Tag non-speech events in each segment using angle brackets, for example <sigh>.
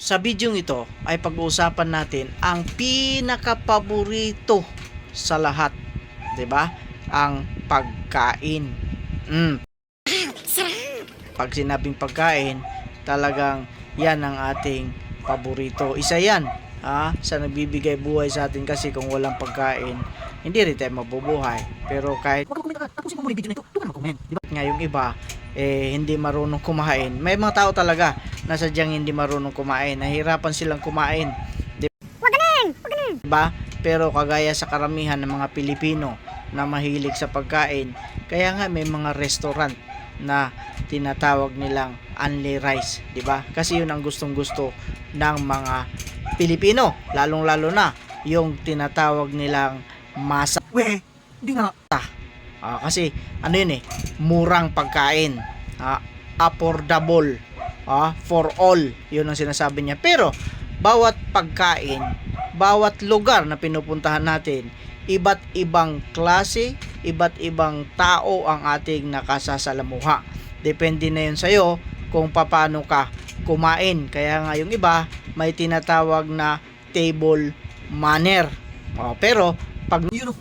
Sa video ito ay pag-uusapan natin ang pinakapaborito sa lahat, 'di ba? Ang pagkain. Mm. Pag sinabing pagkain, talagang 'yan ang ating paborito. Isa 'yan, ha, sa nagbibigay buhay sa atin kasi kung walang pagkain, hindi rin tayo mabubuhay. Pero kahit Huwag kang kumenta ka. Tapusin mo muna yung video na ito. Huwag ka mag-comment. Di ba? nga yung iba eh hindi marunong kumain. May mga tao talaga na sadyang hindi marunong kumain. Nahirapan silang kumain, Huwag ganun! Huwag ganun! 'di ba? Pero kagaya sa karamihan ng mga Pilipino na mahilig sa pagkain, kaya nga may mga restaurant na tinatawag nilang only rice, 'di ba? Kasi 'yun ang gustong-gusto ng mga Pilipino, lalong-lalo na yung tinatawag nilang masa We, di nga. Ah, kasi ano yun eh, murang pagkain. Ah, affordable. Ah, for all. Yun ang sinasabi niya. Pero bawat pagkain, bawat lugar na pinupuntahan natin, iba't ibang klase, iba't ibang tao ang ating nakasasalamuha. Depende na yun sa'yo kung paano ka kumain. Kaya nga yung iba, may tinatawag na table manner. Oh, pero pag You know.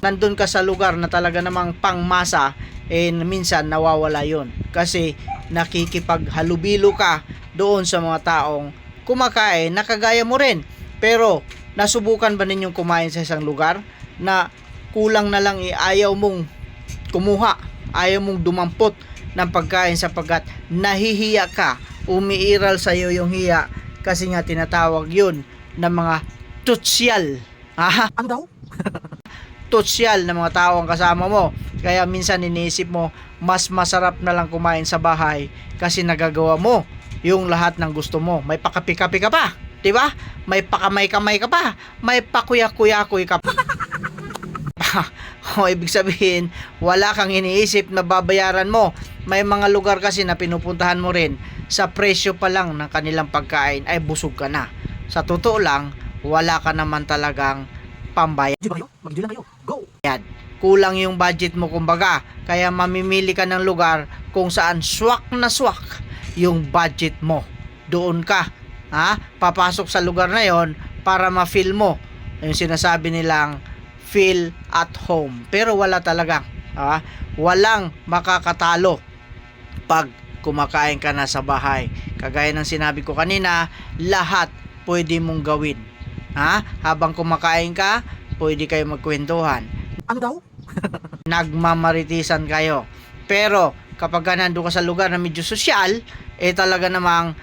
nandun ka sa lugar na talaga namang pangmasa, eh minsan nawawala yon Kasi nakikipaghalubilo ka doon sa mga taong kumakain, nakagaya mo rin. Pero nasubukan ba ninyong kumain sa isang lugar na kulang na lang eh, ayaw mong kumuha, ayaw mong dumampot ng pagkain sapagkat nahihiya ka, umiiral sa iyo yung hiya kasi nga tinatawag yun ng mga tutsiyal. <laughs> Ha? Ano daw? Sosyal na mga tao ang kasama mo. Kaya minsan iniisip mo, mas masarap na lang kumain sa bahay kasi nagagawa mo yung lahat ng gusto mo. May pakapi-kapi ka pa, 'di ba? May pakamay-kamay ka pa, may pakuya-kuya-kuy ka pa. <laughs> o ibig sabihin, wala kang iniisip na babayaran mo. May mga lugar kasi na pinupuntahan mo rin sa presyo pa lang ng kanilang pagkain ay busog ka na. Sa totoo lang, wala ka naman talagang pambayad. Kayo? Mag-video lang kayo. Go! kulang yung budget mo kumbaga. Kaya mamimili ka ng lugar kung saan swak na swak yung budget mo. Doon ka ha? Papasok sa lugar na yon para ma-feel mo. Yung sinasabi nilang feel at home. Pero wala talaga ha? Walang makakatalo pag kumakain ka na sa bahay. Kagaya ng sinabi ko kanina lahat pwede mong gawin ha habang kumakain ka pwede kayo magkwentuhan Ano daw? <laughs> nagmamaritisan kayo. Pero kapag ka nandun ka sa lugar na medyo sosyal, eh talaga namang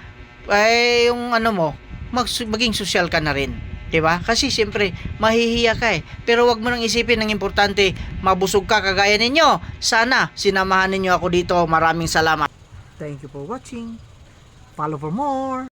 eh yung ano mo, mag, maging sosyal ka na rin. 'Di ba? Kasi siyempre mahihiya ka eh. Pero wag mo nang isipin ng importante, mabusog ka kagaya ninyo. Sana sinamahan ninyo ako dito. Maraming salamat. Thank you for watching. Follow for more.